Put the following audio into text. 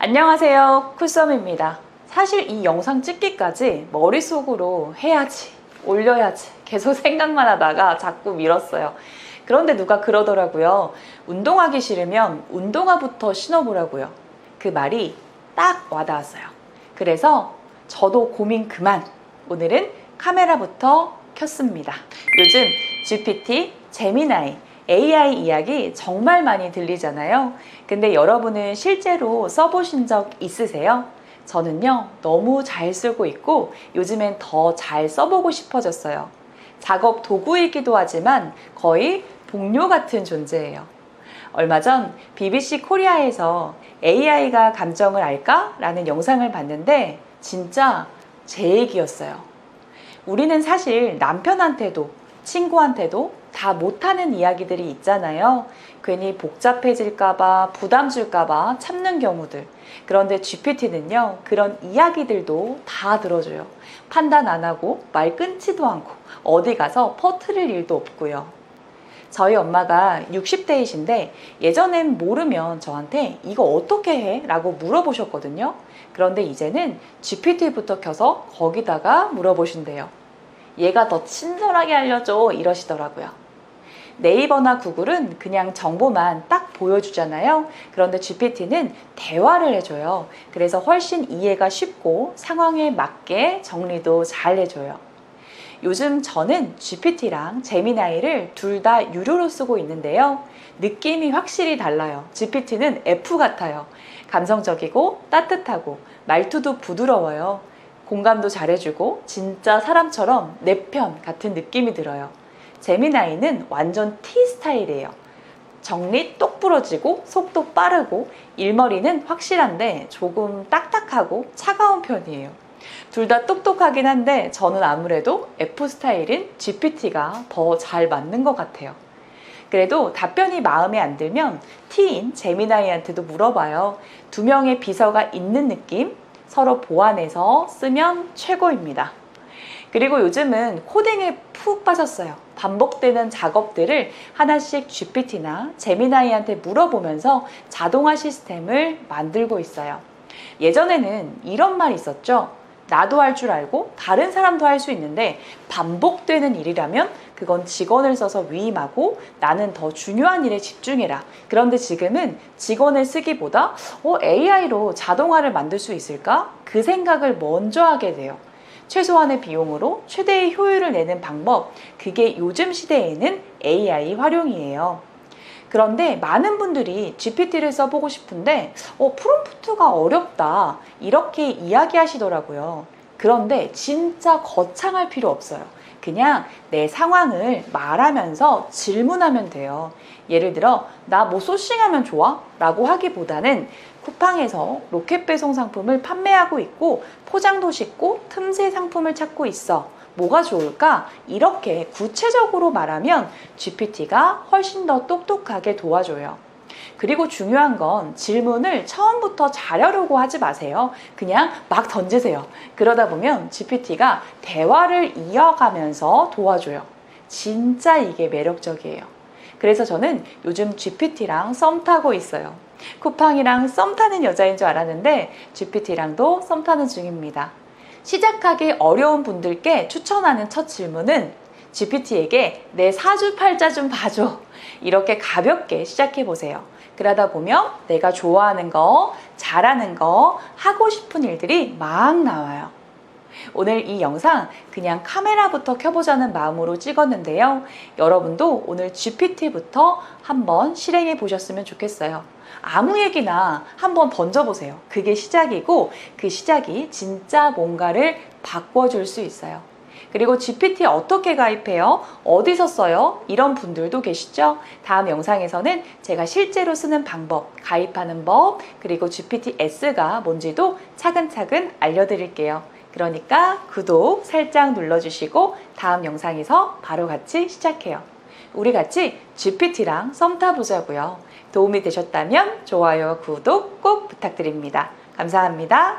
안녕하세요. 쿨썸입니다. 사실 이 영상 찍기까지 머릿속으로 해야지, 올려야지 계속 생각만 하다가 자꾸 미뤘어요. 그런데 누가 그러더라고요. 운동하기 싫으면 운동화부터 신어보라고요. 그 말이 딱 와닿았어요. 그래서 저도 고민 그만. 오늘은 카메라부터 켰습니다. 요즘 GPT, 제미나이, AI 이야기 정말 많이 들리잖아요. 근데 여러분은 실제로 써보신 적 있으세요? 저는요, 너무 잘 쓰고 있고 요즘엔 더 잘 써보고 싶어졌어요. 작업 도구이기도 하지만 거의 동료 같은 존재예요. 얼마 전 BBC 코리아에서 AI가 감정을 알까? 라는 영상을 봤는데 진짜 제 얘기였어요. 우리는 사실 남편한테도 친구한테도 다 못하는 이야기들이 있잖아요. 괜히 복잡해질까봐 부담 줄까봐 참는 경우들. 그런데 GPT는요, 그런 이야기들도 다 들어줘요. 판단 안 하고 말 끊지도 않고 어디 가서 퍼트릴 일도 없고요. 저희 엄마가 60대이신데 예전엔 모르면 저한테 이거 어떻게 해? 라고 물어보셨거든요. 그런데 이제는 GPT부터 켜서 거기다가 물어보신대요. 얘가 더 친절하게 알려줘 이러시더라고요. 네이버나 구글은 그냥 정보만 딱 보여주잖아요. 그런데 GPT는 대화를 해줘요. 그래서 훨씬 이해가 쉽고 상황에 맞게 정리도 잘 해줘요. 요즘 저는 GPT랑 제미나이를 둘 다 유료로 쓰고 있는데요. 느낌이 확실히 달라요. GPT는 F 같아요. 감성적이고 따뜻하고 말투도 부드러워요. 공감도 잘해주고 진짜 사람처럼 내 편 같은 느낌이 들어요. 제미나이는 완전 T 스타일이에요. 정리 똑 부러지고 속도 빠르고 일머리는 확실한데 조금 딱딱하고 차가운 편이에요. 둘 다 똑똑하긴 한데 저는 아무래도 F 스타일인 GPT가 더 잘 맞는 것 같아요. 그래도 답변이 마음에 안 들면 T인 제미나이한테도 물어봐요. 두 명의 비서가 있는 느낌 서로 보완해서 쓰면 최고입니다. 그리고 요즘은 코딩에 푹 빠졌어요. 반복되는 작업들을 하나씩 GPT나 제미나이한테 물어보면서 자동화 시스템을 만들고 있어요. 예전에는 이런 말이 있었죠. 나도 할 줄 알고 다른 사람도 할 수 있는데 반복되는 일이라면 그건 직원을 써서 위임하고 나는 더 중요한 일에 집중해라. 그런데 지금은 직원을 쓰기보다 어, AI로 자동화를 만들 수 있을까? 그 생각을 먼저 하게 돼요. 최소한의 비용으로 최대의 효율을 내는 방법, 그게 요즘 시대에는 AI 활용이에요. 그런데 많은 분들이 GPT를 써보고 싶은데, 어, 프롬프트가 어렵다. 이렇게 이야기하시더라고요. 그런데 진짜 거창할 필요 없어요. 그냥 내 상황을 말하면서 질문하면 돼요. 예를 들어, 나 뭐 소싱하면 좋아? 라고 하기보다는 쿠팡에서 로켓 배송 상품을 판매하고 있고 포장도 쉽고 틈새 상품을 찾고 있어. 뭐가 좋을까? 이렇게 구체적으로 말하면 GPT가 훨씬 더 똑똑하게 도와줘요. 그리고 중요한 건 질문을 처음부터 잘하려고 하지 마세요. 그냥 막 던지세요. 그러다 보면 GPT가 대화를 이어가면서 도와줘요. 진짜 이게 매력적이에요. 그래서 저는 요즘 GPT랑 썸 타고 있어요. 쿠팡이랑 썸 타는 여자인 줄 알았는데 GPT랑도 썸 타는 중입니다. 시작하기 어려운 분들께 추천하는 첫 질문은 GPT에게 내 사주팔자 좀 봐줘. 이렇게 가볍게 시작해 보세요. 그러다 보면 내가 좋아하는 거, 잘하는 거, 하고 싶은 일들이 막 나와요. 오늘 이 영상 그냥 카메라부터 켜보자는 마음으로 찍었는데요. 여러분도 오늘 GPT부터 한번 실행해 보셨으면 좋겠어요. 아무 얘기나 한번 던져보세요. 그게 시작이고 그 시작이 진짜 뭔가를 바꿔줄 수 있어요. 그리고 GPT 어떻게 가입해요? 어디서 써요? 이런 분들도 계시죠? 다음 영상에서는 제가 실제로 쓰는 방법, 가입하는 법, 그리고 GPT S가 뭔지도 차근차근 알려드릴게요. 그러니까 구독 살짝 눌러주시고 다음 영상에서 바로 같이 시작해요. 우리 같이 GPT랑 썸 타보자고요. 도움이 되셨다면 좋아요, 구독 꼭 부탁드립니다. 감사합니다.